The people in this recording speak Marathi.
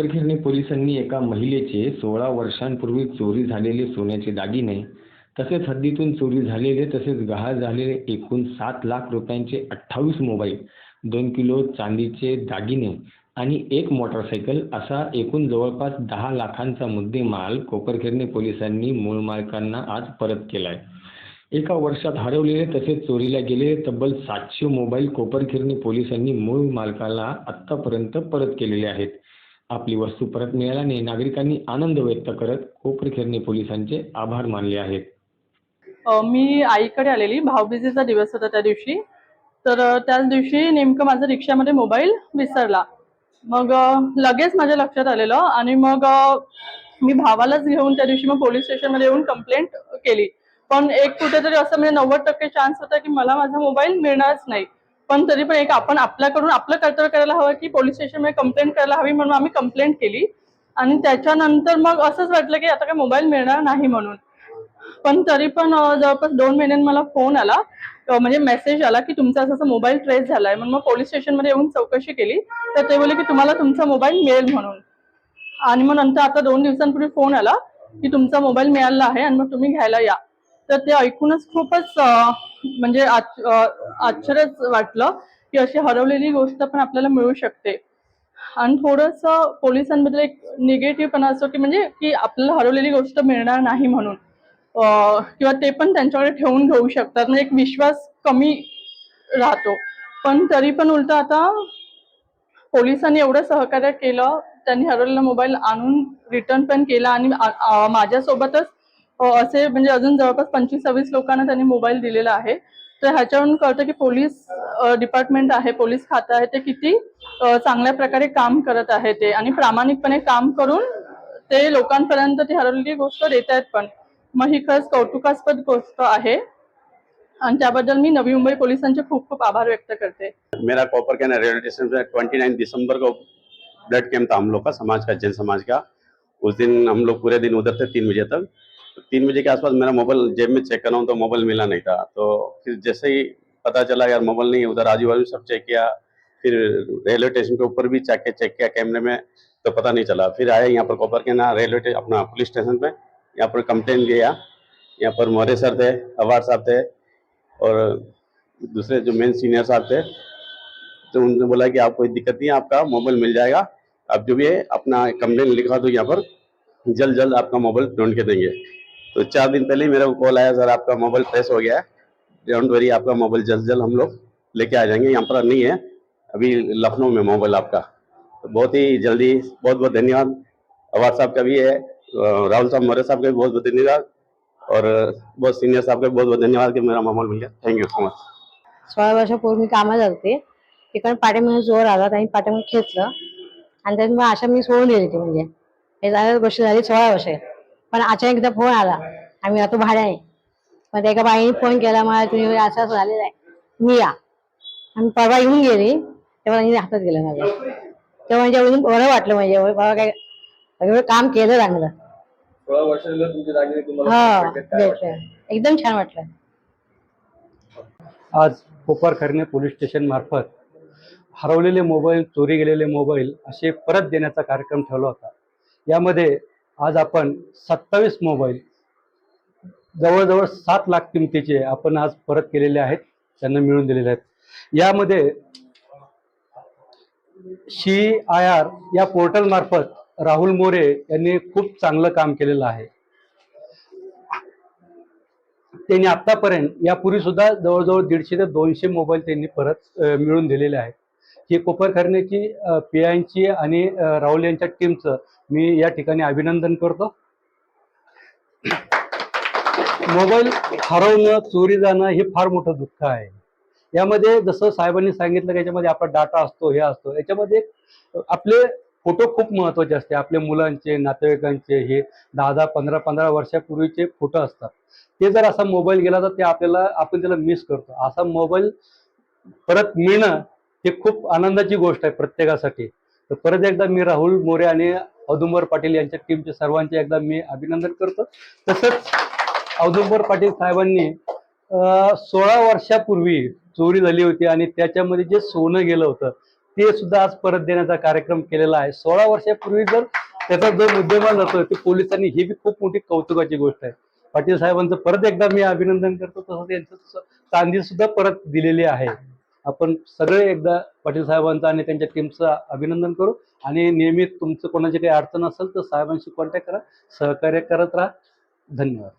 कोपरखिरणे पोलिसांनी एका महिलेचे सोळा वर्षांपूर्वी चोरी झालेले सोन्याचे दागिने तसेच हद्दीतून चोरी झालेले तसेच गहाळ झालेले एकूण सात लाख रुपयांचे अठ्ठावीस मोबाईल दोन किलो चांदीचे दागिने आणि एक मोटरसायकल असा एकूण जवळपास दहा लाखांचा मुद्देमाल कोपरखेरने पोलिसांनी मूळ मालकांना आज परत केलाय. एका वर्षात हरवलेले तसेच चोरीला गेले तब्बल सातशे मोबाईल कोपरखिरणे पोलिसांनी मूळ मालकाला आत्तापर्यंत परत केलेले आहेत. आपली वस्तू परत मिळाल्याने नागरिकांनी आनंद व्यक्त करत कोपरखिरणे पोलिसांचे आभार मानले आहेत. मी आईकडे आलेली. भाऊबीजेचा दिवस होता त्या दिवशी. तर त्याच दिवशी नेमकं माझा रिक्षामध्ये मोबाईल विसरला. मग लगेच माझ्या लक्षात आलेलं आणि मग मी भावालाच घेऊन त्या दिवशी मग पोलीस स्टेशनमध्ये येऊन कंप्लेंट केली. पण एक कुठेतरी असं म्हणजे नव्वद टक्के चान्स होता की मला माझा मोबाईल मिळणारच नाही. पण तरी पण एक आपण आपल्याकडून आपलं कर्तव्य करायला हवं की पोलीस स्टेशनमध्ये कंप्लेंट करायला हवी म्हणून आम्ही कंप्लेंट केली. आणि त्याच्यानंतर मग असंच वाटलं की आता काय मोबाईल मिळणार नाही म्हणून. पण तरी पण जवळपास दोन महिन्यांनी मला फोन आला. म्हणजे मेसेज आला की तुमचा असं मोबाईल ट्रेस झालाय. म्हणून मग पोलीस स्टेशनमध्ये येऊन चौकशी केली. तर ते बोलले की तुम्हाला तुमचा मोबाईल मिळेल म्हणून. आणि मग नंतर आता दोन दिवसांपूर्वी फोन आला की तुमचा मोबाईल मिळाला आहे आणि मग तुम्ही घ्यायला या. तर ते ऐकूनच खूपच म्हणजे आश्चर्यच वाटलं की अशी हरवलेली गोष्ट पण आपल्याला मिळू शकते. आणि थोडस पोलिसांबद्दल एक निगेटिव्हपणा असतो की म्हणजे की आपल्याला हरवलेली गोष्ट मिळणार नाही म्हणून. किंवा ते पण त्यांच्याकडे ठेवून घेऊ शकतात. म्हणजे एक विश्वास कमी राहतो. पण तरी पण उलट आता पोलिसांनी एवढं सहकार्य केलं त्यांनी हरवलेला मोबाईल आणून रिटर्न पण केला आणि माझ्यासोबतच असे म्हणजे अजून जवळपास पंचवीस सव्वीस लोकांना त्यांनी मोबाईल दिलेला आहे. तर ह्याच्यावरून कळतं की पोलीस डिपार्टमेंट आहे पोलीस खातं आहे ते किती चांगल्या प्रकारे काम करत आहे ते. आणि प्रामाणिकपणे काम करून ते लोकांपर्यंत ती हरवलेली गोष्ट देत आहेत पण. मग ही खरंच कौतुकास्पद गोष्ट आहे. आणि त्याबद्दल मी नवी मुंबई पोलिसांचे खूप खूप आभार व्यक्त करते. मेरा कॉपर कैन रेलवे स्टेशन पे ट्वेंटी नाइन दिसंबर को ब्लड कैंप था हम लोग का समाज का जैन समाज का। उस दिन हम लोग पूरे दिन उधर थे तीन बजे तक। तीन बजे के आसपास मेरा मोबाइल जेब में चेक कर रहा हूँ तो मोबाइल मिला नहीं था। तो फिर जैसे ही पता चला, यार, मोबाइल नहीं है, उधर आजू बाजू सब चेक किया। फिर रेलवे स्टेशन के ऊपर भी चेक के चेक किया कैमरे में तो पता नहीं चला। फिर आया यहाँ पर कॉपर के ना रेलवे अपना पुलिस स्टेशन पे। यहाँ पर कंप्लेन लिया। यहाँ पर मौर्य सर थे, अवार साहब थे और दूसरे जो मेन सीनियर साहब थे तो उन्होंने बोला कि, आप कोई दिक्कत नहीं आपका मोबाइल मिल जाएगा। आप जो भी है, अपना कंप्लेन लिखा दो यहाँ पर। जल्द जल्द आपका मोबाइल ढूंढ के देंगे। तो चार दिन पहले ही मेरे को कॉल आया सर आपका मोबाइल प्रेस हो गया है। डोंट वरी आपका मोबाइल जल्द जल्द हम लोग लेके आ जाएंगे। यहाँ पर नहीं है अभी लखनऊ में मोबाइल आपका। तो बहुत ही जल्दी बहुत बहुत धन्यवाद। अवार साहब का भी है राहुल साहब मौर्य साहब का भी बहुत बहुत धन्यवाद। और बहुत सीनियर साहब का बहुत बहुत धन्यवाद कि मेरा मोबाइल मिल गया। थैंक यू सो मच सोळा वर्षापूर्वी मी कामाला जाते तिकडे पाठीमध्ये जोर आला आणि पाठीमध्ये खेचलं. आणि त्यात मग अशा मी सोडून दिली ती म्हणजे. हे झालं गोष्ट झाली सोळा वर्ष. पण अचानक एकदा फोन आला. आम्ही राहतो भाड्याने मग त्या एका बाईने फोन केला मला तुम्ही असं असं झालेलं आहे. तुम्ही या. आम्ही परवा येऊन गेली तेव्हा त्यांनी हातात गेलं माझ्या तेव्हा म्हणजे एवढं बरं वाटलं म्हणजे बाबा काय एवढं काम केलं चांगलं. सोळा वर्षानंतर तुमचे दागिने तुम्हाला हा भेटले. काय एकदम छान वाटलं. आज कोपरखरणे पोलीस स्टेशन मार्फत हरवलेले मोबाईल चोरी गेलेले मोबाईल असे परत देण्याचा कार्यक्रम ठेवला होता. यामध्ये आज आपण सत्तावीस मोबाईल जवळजवळ सात लाख किमतीचे आपण आज परत केलेले आहेत त्यांना मिळून दिलेले आहेत. यामध्ये शी आय आर या पोर्टल मार्फत राहुल मोरे यांनी खूप चांगलं काम केलेलं आहे. त्यांनी आतापर्यंत यापूर्वी सुद्धा जवळजवळ दीडशे ते दोनशे मोबाईल त्यांनी परत मिळून दिलेले आहेत. ही कोपरखरणेची पी आयची आणि राहुल यांच्या टीमचं मी या ठिकाणी अभिनंदन करतो. मोबाईल हरवणं चोरी जाणं हे फार मोठं दुःख आहे. यामध्ये जसं साहेबांनी सांगितलं की याच्यामध्ये आपला डाटा असतो हे असतो याच्यामध्ये आपले फोटो खूप महत्त्वाचे असते. आपल्या मुलांचे नातेवाईकांचे हे दहा दहा पंधरा पंधरा वर्षापूर्वीचे फोटो असतात. ते जर असा मोबाईल गेला तर ते आपल्याला आपण त्याला मिस करतो. असा मोबाईल परत मिळणं हे खूप आनंदाची गोष्ट आहे प्रत्येकासाठी. तर परत एकदा मी राहुल मोरे आणि औदुंबर पाटील यांच्या टीमचे सर्वांचे एकदा मी अभिनंदन करतो. तसंच औदुंबर पाटील साहेबांनी सोळा वर्षापूर्वी चोरी झाली होती आणि त्याच्यामध्ये जे सोनं गेलं होतं ते सुद्धा आज परत देण्याचा कार्यक्रम केलेला आहे. सोळा वर्षापूर्वी जर त्याचा जो मुद्देमाल जातो ते पोलिसांनी ही बी खूप मोठी कौतुकाची गोष्ट आहे. पाटील साहेबांचं परत एकदा मी अभिनंदन करतो. तसंच त्यांचं चांदी सुद्धा परत दिलेली आहे. आपण सगळे एकदा पाटील साहेबांचं आणि त्यांच्या टीमचं अभिनंदन करू. आणि नियमित तुमचं कोणाची काही अडचण असेल तर साहेबांशी कॉन्टॅक्ट करा. सहकार्य करत राहा. धन्यवाद.